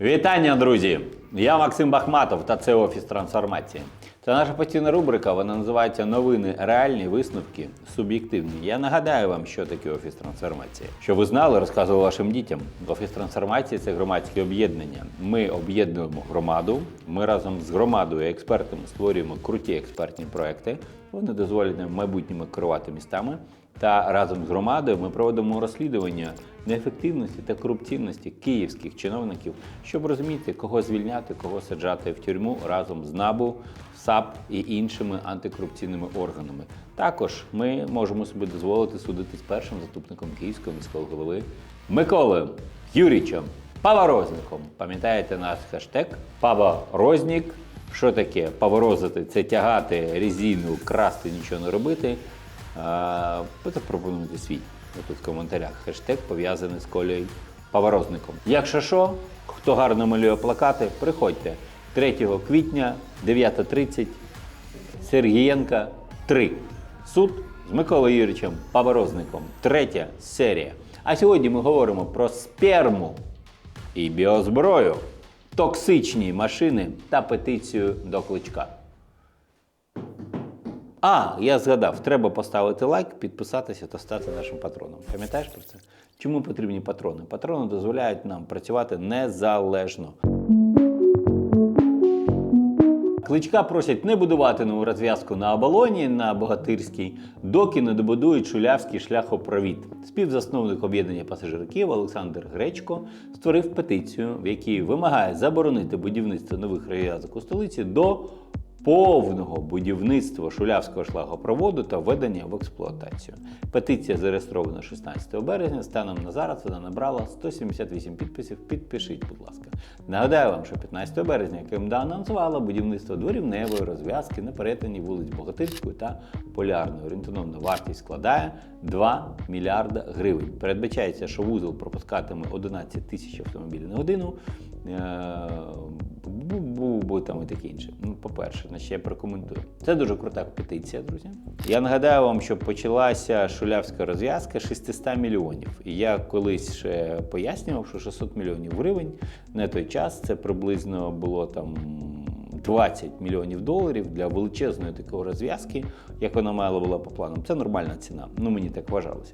Вітання, друзі! Я Максим Бахматов та це офіс трансформації. Це наша постійна рубрика. Вона називається Новини реальні висновки суб'єктивні. Я нагадаю вам, що таке офіс трансформації. Щоб ви знали, розказував вашим дітям. Офіс трансформації це громадське об'єднання. Ми об'єднуємо громаду. Ми разом з громадою експертами створюємо круті експертні проекти. Вони дозволять нам в керувати містами. Та разом з громадою ми проводимо розслідування неефективності та корупційності київських чиновників, щоб розуміти, кого звільняти, кого саджати в тюрму разом з НАБУ, САП і іншими антикорупційними органами. Також ми можемо собі дозволити судити з першим заступником київського міського голови Миколою Юрійчем Паворозником. Пам'ятаєте наш хештег Паворозник? Що таке паворозити? Це тягати резину, красти, нічого не робити. Запропонуйте свій тут в коментарях. Хештег пов'язаний з Колею Поворозником. Якщо що, хто гарно малює плакати, приходьте 3 квітня, 9.30, Сергієнка 3. Суд з Миколою Юрійовичем Поворозником. Третя серія. А сьогодні ми говоримо про сперму і біозброю, токсичні машини та петицію до кличка. А, я згадав, треба поставити лайк, підписатися та стати нашим патроном. Пам'ятаєш про це? Чому потрібні патрони? Патрони дозволяють нам працювати незалежно. Кличка просять не будувати нову розв'язку на оболоні на Богатирській, доки не добудують шулявський шляхопровід. Співзасновник об'єднання пасажирків Олександр Гречко створив петицію, в якій вимагає заборонити будівництво нових розв'язок у столиці до повного будівництва шулявського шлагопроводу та введення в експлуатацію. Петиція зареєстрована 16 березня. Станом на зараз вона набрала 178 підписів. Підпишіть, будь ласка. Нагадаю вам, що 15 березня КМДА анонсувала будівництво дворівневої розв'язки на перетині вулиць Богатирської та Полярної. Орієнтовна вартість складає 2 мільярда гривень. Передбачається, що вузол пропускатиме 11 тисяч автомобілів на годину. Е, там і таке інше. Ну, по-перше, на ще прокоментую. Це дуже крута петиція, друзі. Я нагадаю вам, що почалася шулявська розв'язка 600 мільйонів. І я колись ще пояснював, що 600 мільйонів гривень на той час це приблизно було там. 20 мільйонів доларів для величезної такої розв'язки, як вона мала була по планам. Це нормальна ціна. Ну мені так вважалося.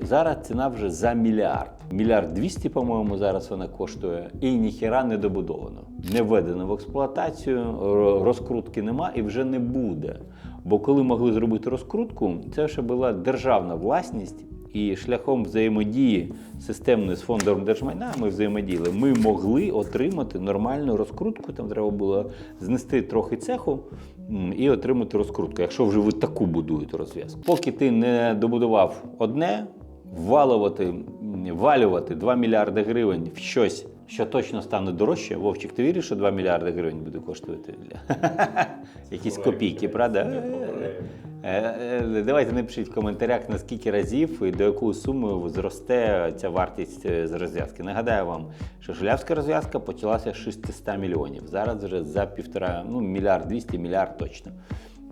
Зараз ціна вже за мільярд. Мільярд 200, по-моєму, зараз вона коштує, і ніхіра не добудовано. Не введено в експлуатацію, розкрутки нема і вже не буде. Бо коли могли зробити розкрутку, це ще була державна власність. І шляхом взаємодії системної з фондом держмайна ми взаємодіяли. Ми могли отримати нормальну розкрутку. Там треба було знести трохи цеху і отримати розкрутку, якщо вже ви таку будуєте розв'язку. Поки ти не добудував одне, ввалювати, м, валювати 2 мільярди гривень в щось, що точно стане дорожче. Вовчик, ти віриш, що 2 мільярди гривень буде коштувати? Якісь копійки, правда? Е, е, Давайте напишіть в коментарях, на скільки разів і до якої суми зросте ця вартість е, з розв'язки. Нагадаю вам, що шулявська розв'язка почалася з 600 мільйонів. Зараз вже за півтора, ну мільярд 200, мільярд точно.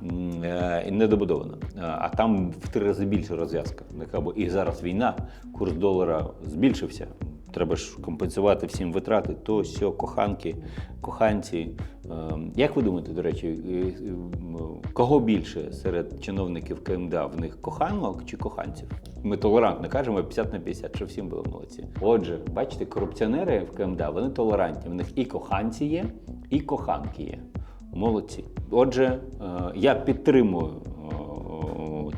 М, І не. Е, А там в три рази більше розв'язка. І зараз війна, курс долара збільшився. Треба ж компенсувати всім витрати, то сьо, коханки, коханці. Ем, Як ви думаєте, до речі, е, е, кого більше серед чиновників КМДА? В них коханок чи коханців? Ми толерантно кажемо 50 на 50, щоб всім було молодці. Отже, бачите, корупціонери в КМДА вони толерантні. В них і коханці є, і коханки є. Молодці. Отже, е, я підтримую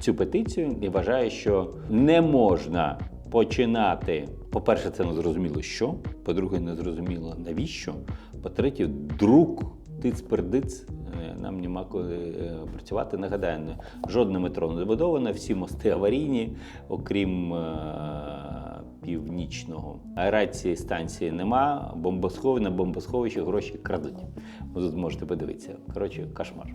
цю петицію і вважаю, що не можна починати. По-перше, це не зрозуміло що. По-друге, не зрозуміло навіщо. По-третє, друк тиць-пердиць. е, Нам нема коли е, працювати. Нагадаю, жодне метро не добудоване, всі мости аварійні, окрім е, північного. Аерації станції нема, бомбосхові на бомбосховищі гроші крадуть. Ви тут можете подивитися. Коротше, кошмар.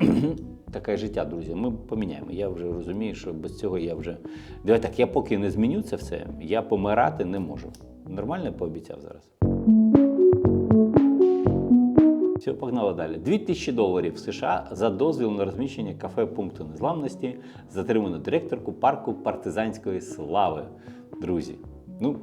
Таке життя, друзі. Ми поміняємо. Я вже розумію, що без цього я вже. Давай так, я поки не зміню це все, я помирати не можу. Нормально пообіцяв зараз. Все, погнали далі. 2000 доларів США за дозвіл на розміщення кафе пункту незламності затримано директорку парку партизанської слави. Друзі, ну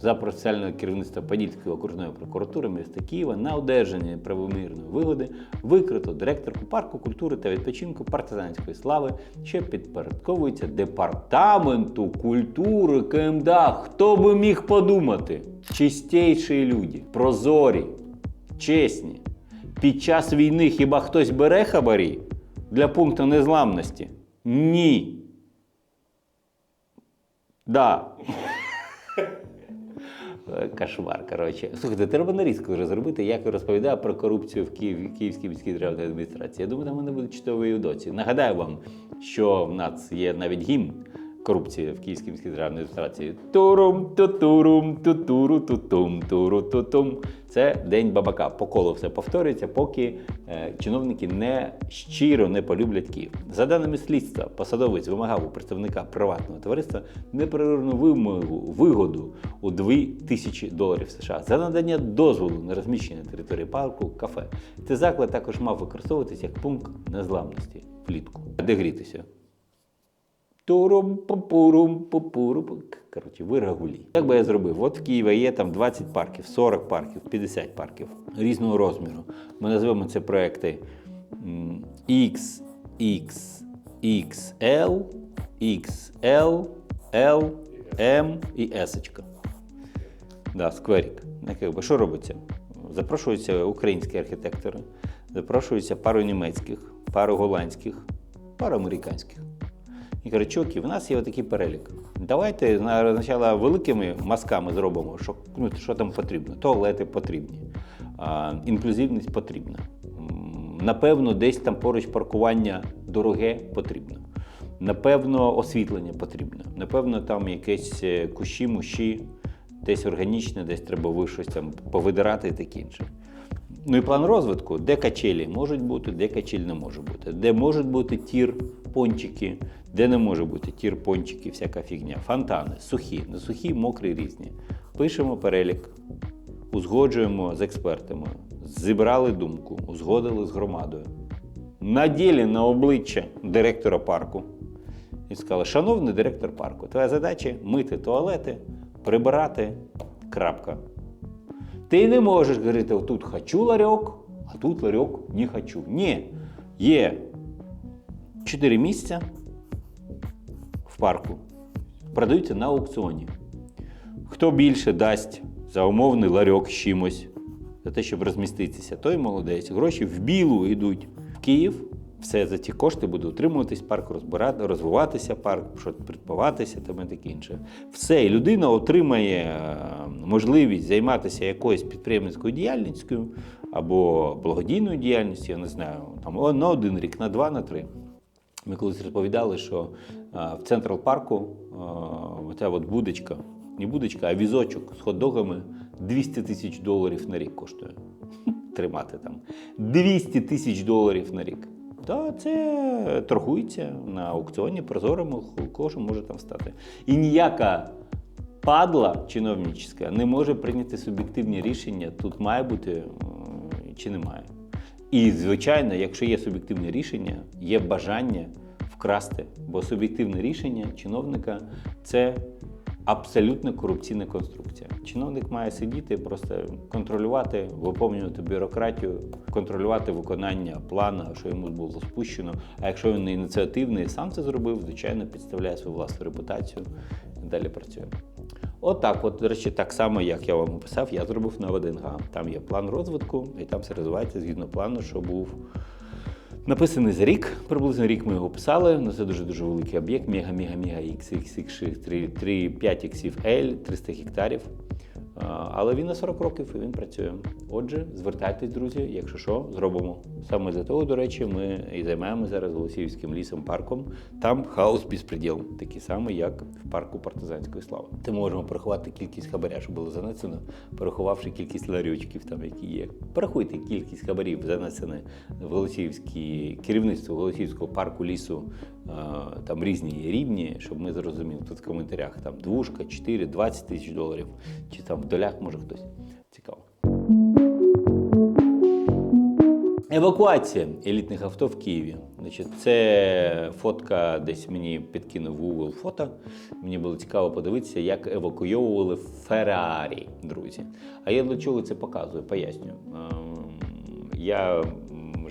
за процесуального керівництва Подільської окружної прокуратури міста Києва на одержання правомірної вигоди викрито директорку парку культури та відпочинку партизанської слави, що підпорядковується департаменту культури КМДА. Хто би міг подумати? Чистіші люди, прозорі, чесні. Під час війни хіба хтось бере хабарі для пункту незламності? Ні. Да. Кошмар, коротше. Слухайте, треба нарізку вже зробити, як я розповідаю про корупцію в Київ, Київській міській державній адміністрації. Я думаю, там вони будуть чудові доці. Нагадаю вам, що в нас є навіть гімн корупції в Київській міській державній адміністрації. Турум, тутурум, тутуру, тутум, туру, тутум. Це день бабака. По колу все повторюється, поки е, чиновники не щиро не полюблять Київ. За даними слідства, посадовець вимагав у представника приватного товариства непрервну вимогу вигоду у 2 тисячі доларів США за надання дозволу на розміщення території парку кафе. Цей заклад також мав використовуватися як пункт незламності влітку. Де грітися? Турум, пупурум, пупуру. Коротше, ви рагулі. Як би я зробив? От в Києві є там 20 парків, 40 парків, 50 парків різного розміру. Ми називаємо це проекти X, XL, XL, L, M і S. Да, скверик. Ну, Що робиться? Запрошуються українські архітектори, запрошуються пару німецьких, пару голландських, пару американських. І кажуть, чуваки, в нас є отакий перелік. Давайте спочатку великими мазками зробимо, що, ну, що там потрібно. Туалети потрібні, а, інклюзивність потрібна. Напевно, десь там поруч паркування дороге потрібно. Напевно, освітлення потрібно. Напевно, там якесь е, кущі, муші, десь органічне, десь треба щось там повидирати і таке інше. Ну і план розвитку, де качелі можуть бути, де качель не може бути, де можуть бути тір, пончики, де не може бути тір, пончики, всяка фігня. Фонтани, сухі, не сухі, мокрі різні. Пишемо перелік, узгоджуємо з експертами, зібрали думку, узгодили з громадою. Наділі на обличчя директора парку і сказали: шановний директор парку, твоя задача мити туалети, прибирати. Крапка. Ти не можеш говорити, тут хочу ларьок, а тут ларьок не хочу. Ні. Є 4 місця в парку. Продаються на аукціоні. Хто більше дасть за умовний ларьок з чимось, за те, щоб розміститися, той молодець. Гроші в білу йдуть в Київ. Все за ті кошти буде утримуватись парк, розбирати, розвиватися парк, придбаватися там і таке інше. Все, і людина отримає е, можливість займатися якоюсь підприємницькою діяльністю або благодійною діяльністю, я не знаю, там на один рік, на два, на три. Ми колись розповідали, що в Централ парку а, оця от будочка, не будочка, а візочок з хот-догами 200 тисяч доларів на рік коштує. Тримати там. 200 тисяч доларів на рік. Та це торгується на аукціоні прозорому, кожен може там стати. І ніяка падла чиновнічська не може прийняти суб'єктивні рішення, тут має бути чи немає. І, звичайно, якщо є суб'єктивне рішення, є бажання вкрасти, бо суб'єктивне рішення чиновника це абсолютно корупційна конструкція. Чиновник має сидіти, просто контролювати, виповнювати бюрократію, контролювати виконання плану, що йому було спущено. А якщо він не ініціативний, сам це зробив, звичайно, підставляє свою власну репутацію і далі працює. Отак, от, до речі, так само, як я вам описав, я зробив на ВДНГ. Там є план розвитку, і там все розвивається згідно плану, що був написаний за рік. Приблизно рік ми його писали. Ну, це дуже-дуже великий об'єкт, мега-мега-мега XXX 3, 5 іксів L, 300 гектарів. Але він на 40 років і він працює. Отже, звертайтесь, друзі, якщо що, зробимо. Саме для того, до речі, ми і займаємося зараз Голосіївським лісом парком. Там хаос безпреділ, такий самий, як в парку партизанської слави. Ми можемо порахувати кількість хабаря, що було занесено, порахувавши кількість ларючків, там які є. Порахуйте кількість хабарів, занесене в Голосіївське керівництво Голосіївського парку лісу. А, Там різні є рівні, щоб ми зрозуміли тут в коментарях. Там двушка, 4, 20 тисяч доларів, чи там в долях може хтось. Цікаво. Евакуація елітних авто в Києві. Значить, це фотка десь мені підкинув Google фото. Мені було цікаво подивитися, як евакуйовували Феррарі, друзі. А я для чого це показую? Поясню. Ем, Я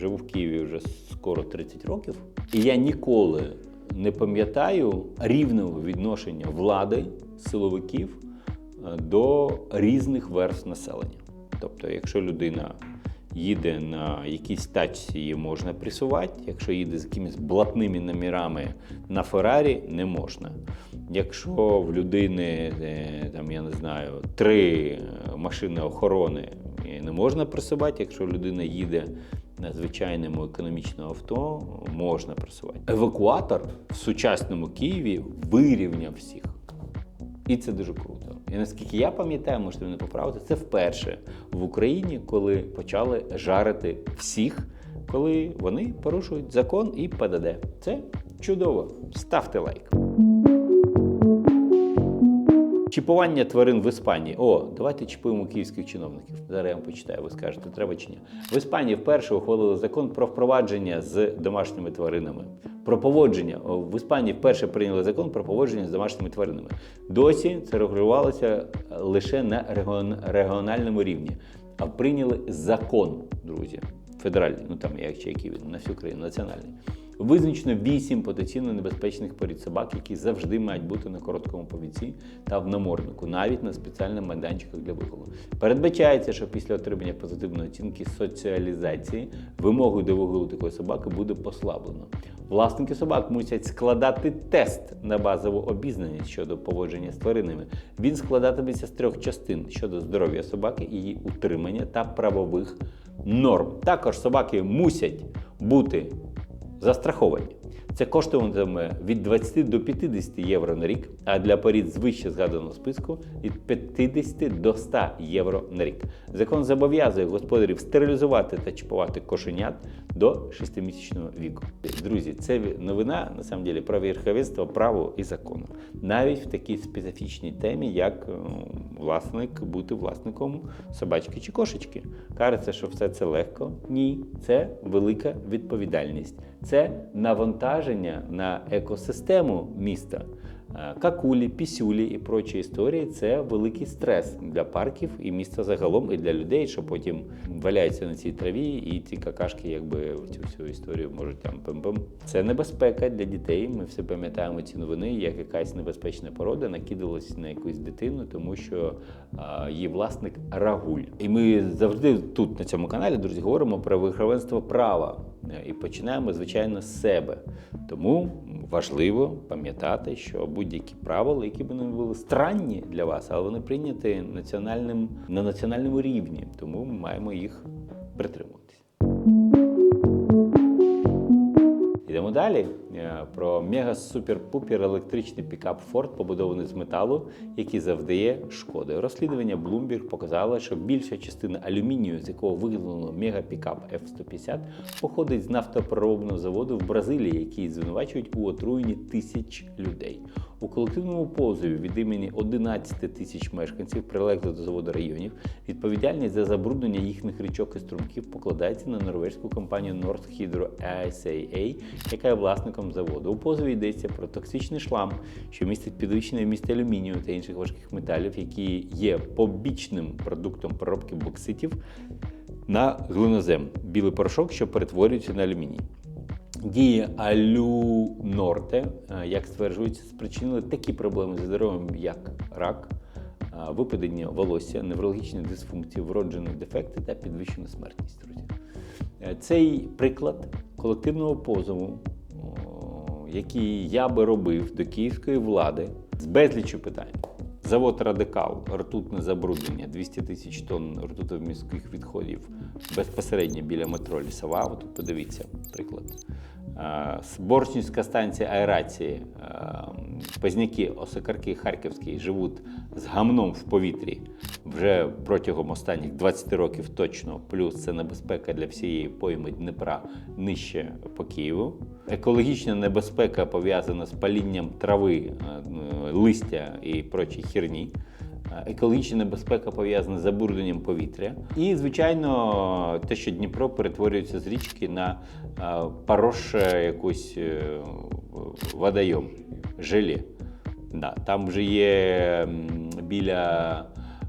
живу в Києві вже скоро 30 років, і я ніколи не пам'ятаю рівного відношення влади, силовиків е, до різних верств населення. Тобто, якщо людина їде на якійсь тачці, її можна пресувати, якщо їде з якимись блатними номерами на Феррарі, не можна. Якщо в людини, е, там, я не знаю, три е, машини охорони не можна пресувати, якщо людина їде звичайному економічному авто, можна пресувати. Евакуатор в сучасному Києві вирівняв всіх. І це дуже круто. І наскільки я пам'ятаю, можете мене поправити, це вперше в Україні, коли почали жарити всіх, коли вони порушують закон і ПДД. Це чудово. Ставте лайк. Чіпування тварин в Іспанії. О, давайте чіпуємо київських чиновників. Зараз я вам почитаю, ви скажете, треба чи ні. В Іспанії вперше ухвалили закон про впровадження з домашніми тваринами. Про поводження. В Іспанії вперше прийняли закон про поводження з домашніми тваринами. Досі це регулювалося лише на регіон- регіональному рівні. А прийняли закон, друзі. Федеральний, ну там як чи який він, на всю країну, національний. Визначено вісім потенційно небезпечних порід собак, які завжди мають бути на короткому повідці та в наморднику, навіть на спеціальних майданчиках для вигулу. Передбачається, що після отримання позитивної оцінки соціалізації вимогою до вигулу такої собаки буде послаблено. Власники собак мусять складати тест на базову обізнаність щодо поводження з тваринами. Він складатиметься з трьох частин щодо здоров'я собаки, її утримання та правових норм. Також собаки мусять бути застраховані. Це коштуватиме від 20 до 50 євро на рік, а для порід з вище згаданого списку від 50 до 100 євро на рік. Закон зобов'язує господарів стерилізувати та чіпувати кошенят до 6-місячного віку. Друзі, це новина на самом деле про верховенство права і закону. Навіть в такій специфічній темі, як е, власник бути власником собачки чи кошечки. Кажеться, що все це легко. Ні, це велика відповідальність. Це навантаження на екосистему міста. Е, Какулі, пісюлі і прочі історії це великий стрес для парків і міста загалом, і для людей, що потім валяються на цій траві, і ці какашки, якби цю всю історію можуть там пим-пим. Це небезпека для дітей. Ми всі пам'ятаємо ці новини, як якась небезпечна порода накидалась на якусь дитину, тому що а, її власник рагуль. І ми завжди тут на цьому каналі, друзі, говоримо про верховенство права. Е, І починаємо, звичайно, з себе. Тому важливо пам'ятати, що будь-які правила, які б не були странні для вас, але вони прийняті національним, на національному рівні, тому ми маємо їх притримуватися. Йдемо далі про мега-супер-пупер електричний пікап Ford, побудований з металу, який завдає шкоди. Розслідування Bloomberg показало, що більша частина алюмінію, з якого виготовлено мега-пікап F-150, походить з нафтопереробного заводу в Бразилії, який звинувачують у отруєнні тисяч людей. У колективному позові від імені 11 тисяч мешканців прилеглих до заводу районів відповідальність за забруднення їхніх річок і струмків покладається на норвезьку компанію North Hydro ASAA, яка є власником заводу. У позові йдеться про токсичний шлам, що містить підвищений вміст алюмінію та інших важких металів, які є побічним продуктом переробки бокситів на глинозем білий порошок, що перетворюється на алюміній. Дії алюнорте, е, як стверджується, спричинили такі проблеми зі здоров'ям, як рак, е, випадення волосся, неврологічні дисфункції, вроджені дефекти та підвищена смертність. Друзі. Е, Цей приклад колективного позову, який я би робив до київської влади з безлічю питань. Завод Радикал, ртутне забруднення, 200 тисяч тонн ртутовміських відходів безпосередньо біля метро Лісова. От подивіться приклад. Е, Борщівська станція аерації, е, Позняки, Осокарки, Харківський живуть з гамном в повітрі вже протягом останніх 20 років точно. Плюс це небезпека для всієї пойми Дніпра нижче по Києву. Екологічна небезпека пов'язана з палінням трави, е, листя і прочі херні. Екологічна небезпека пов'язана з забрудненням повітря. І, звичайно, те, що Дніпро перетворюється з річки на е, поросше якусь е, водойом, желе. Да, там вже є біля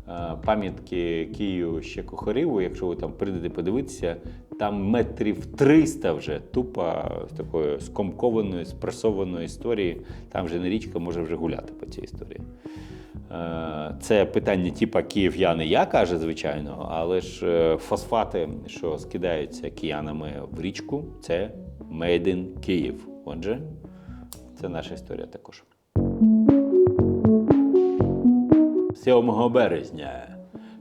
е, пам'ятки Києву ще Кохоріву, якщо ви там прийдете подивитися, там метрів 300 вже тупо з такої скомкованої, спресованої історії. Там вже не річка може вже гуляти по цій історії. Е, Це питання типа київ'яни, я каже, звичайно, але ж е, фосфати, що скидаються киянами в річку, це Made in Київ. Отже, це наша історія також. 7 березня.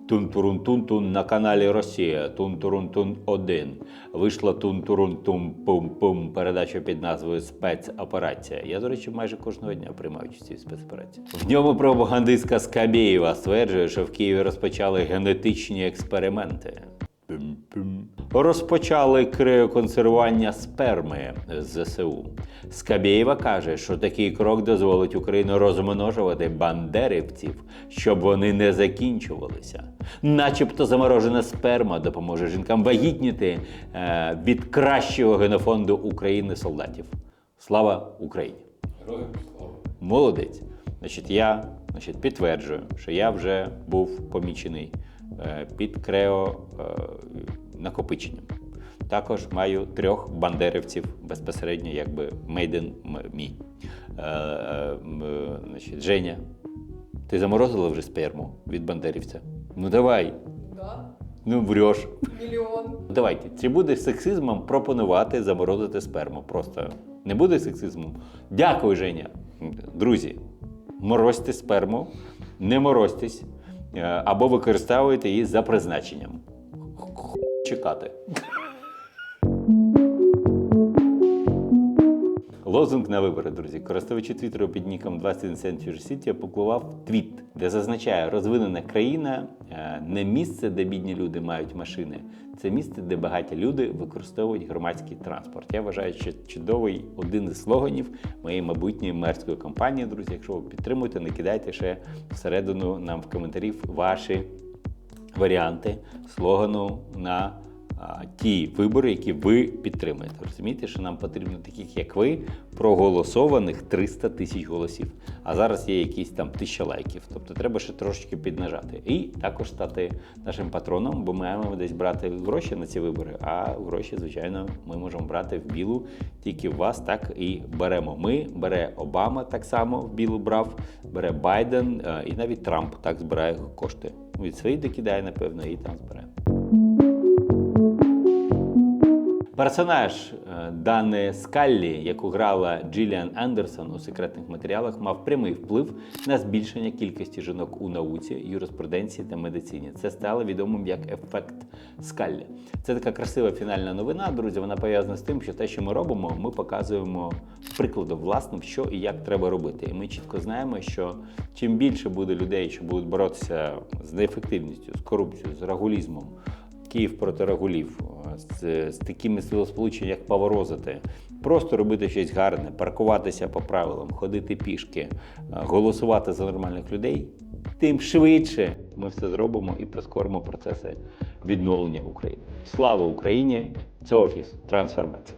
Тун-турун-тун-тун на каналі Росія. Тун-турун-тун 1. Вийшла Тун-турун-тум-пум-пум передача під назвою Спецоперація. Я, до речі, майже кожного дня приймаю участь у спецоперації. В ньому пропагандистка Скабєєва стверджує, що в Києві розпочали генетичні експерименти. Пум-пум. Розпочали криоконсервування сперми з ЗСУ. Скабєєва каже, що такий крок дозволить Україну розмножувати бандерівців, щоб вони не закінчувалися. Начебто заморожена сперма допоможе жінкам вагітніти е, від кращого генофонду України солдатів. Слава Україні! Молодець. Значить, я значить, підтверджую, що я вже був помічений під крео е, накопиченням. Також маю трьох бандерівців безпосередньо, якби made in me. Е, е, м, е, значить, Женя, ти заморозила вже сперму від бандерівця? Ну давай, Да, ну врешь. мільйон. Давайте, чи буде сексизмом пропонувати заморозити сперму? Просто не буде сексизмом. Дякую, Женя. Друзі, морозьте сперму, не морозьтесь е, або використовуєте її за призначенням. Чекати. Лозунг на вибори, друзі. Користувачі Твіттеру під ніком 21 Century City опублікував твіт, де зазначає, розвинена країна е, не місце, де бідні люди мають машини, це місце, де багаті люди використовують громадський транспорт. Я вважаю, що чудовий один із слоганів моєї майбутньої мерської компанії. Друзі, якщо ви підтримуєте, накидайте ще всередину нам в коментарів ваші варіанти слогану на ті вибори, які ви підтримуєте. Розумієте, що нам потрібно таких, як ви, проголосованих 300 тисяч голосів. А зараз є якісь там тисяча лайків. Тобто треба ще трошечки піднажати. І також стати нашим патроном, бо ми маємо десь брати гроші на ці вибори. А гроші, звичайно, ми можемо брати в білу, тільки в вас так і беремо. Ми бере Обама так само в білу брав, бере Байден е, і навіть Трамп так збирає кошти. Від своїх докидає, напевно, і там збирає. Персонаж е, Дани Скаллі, яку грала Джиліан Андерсон у секретних матеріалах, мав прямий вплив на збільшення кількості жінок у науці, юриспруденції та медицині. Це стало відомим як ефект Скаллі. Це така красива фінальна новина, друзі. Вона пов'язана з тим, що те, що ми робимо, ми показуємо прикладом власним, що і як треба робити. І ми чітко знаємо, що чим більше буде людей, що будуть боротися з неефективністю, з корупцією, з рагулізмом. Київ проти рагулів, з, з такими силосполученнями, як поворозити, просто робити щось гарне, паркуватися по правилам, ходити пішки, е, голосувати за нормальних людей, тим швидше ми все зробимо і прискоримо процеси відновлення України. Слава Україні! Це офіс трансформації.